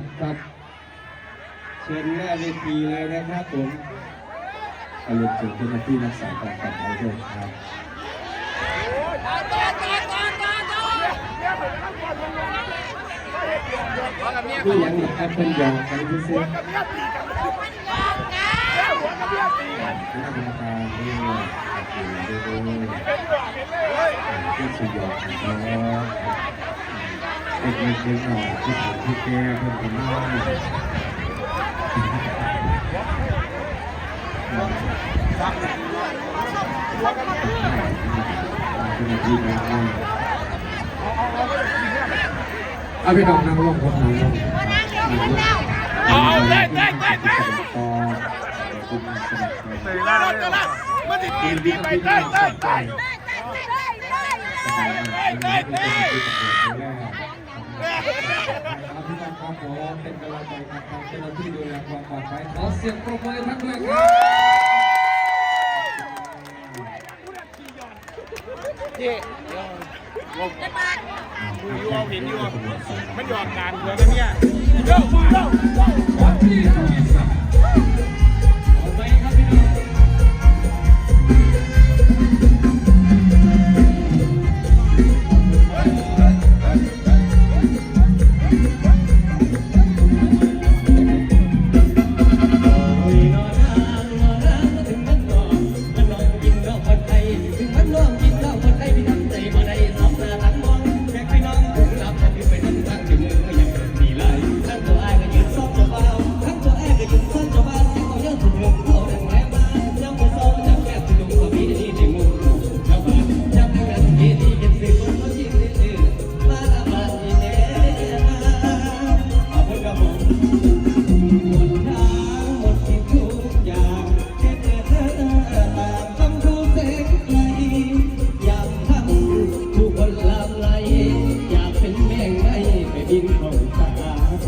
ดครับ เชิญหน้าเวทีเลยนะครับผมอารมณ์ถึงเจ้น้าที่รักษาการกันไปด้วยครับผู้ยังแอปเปิลยาใช้พิเศษนักวิชาการเรื่องการเรียนรู้เรื่องสุดยอดของเรา เด็กเล็กเด็กหน่อยที่ผมที่แก้เพิ่มกันมากเอาพี่น้องนั่งลงครับนั่งลงเอาเด็กเด็กเด็กเด็กตื่นแล้วตื่นแล้วมาดิดีไปได้ได้ได้ได้ได้ได้ได้ พี่น้องครับผมเป็นกำลังใจกับทเจ้าหน้ที่ดูแลความปลอดภัยขอเสียงปรบมือท่านด้วยครับเจ๊ลงดูยูเอาเห็นยูมันหยอกกานเพื่อนนะเนี่ยเร็วเร็เร็ว อินของตาเธ